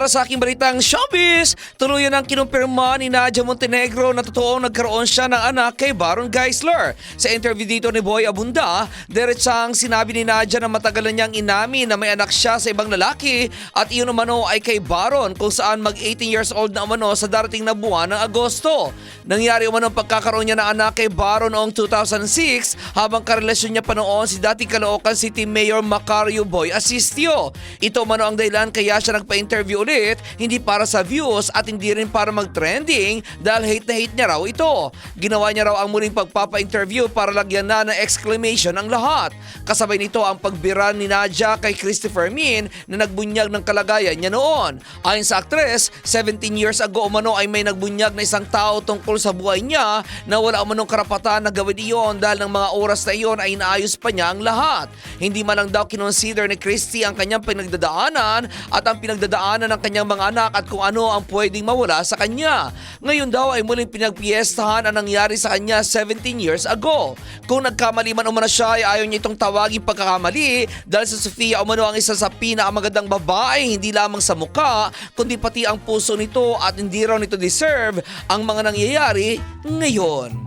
Para sa aking balitang showbiz, tuluyan ang kinumpirma ni Nadia Montenegro na totoong nagkaroon siya ng anak kay Baron Geisler. Sa interview dito ni Boy Abunda, diretsang sinabi ni Nadia na matagal na niyang inamin na may anak siya sa ibang lalaki at iyon umano ay kay Baron kung saan mag 18 years old na umano sa darating na buwan ng Agosto. Nangyari umano ang pagkakaroon niya ng anak kay Baron noong 2006 habang karelasyon niya pa noon si dating Caloocan City Mayor Macario Boy Asistio. Ito umano ang dahilan kaya siya nagpa-interview ulit, hindi para sa views at hindi rin para mag-trending dahil hate na hate niya raw ito. Ginawa niya raw ang muling pagpapa-interview para lagyan na ng exclamation ang lahat. Kasabay nito ang pagbira ni Nadia kay Christopher Min na nagbunyag ng kalagayan niya noon. Ayon sa aktres, 17 years ago umano ay may nagbunyag na isang tao tungkol sa buhay niya na wala umanong karapatan na gawin iyon dahil ng mga oras na iyon ay inaayos pa niya ang lahat. Hindi man lang daw kinonsider ni Christy ang kanyang pinagdadaanan at ang pinagdadaanan ng kanyang mga anak at kung ano ang pwedeng mawala sa kanya. Ngayon daw ay muling pinagpiestahan ang nangyari sa kanya 17 years ago. Kung nagkamali man umano siya ay ayaw niya itong tawagin pagkakamali dahil sa Sofia umano ang isa sa pinakamagandang babae hindi lamang sa muka kundi pati ang puso nito at hindi raw nito deserve ang mga nangyayari ngayon.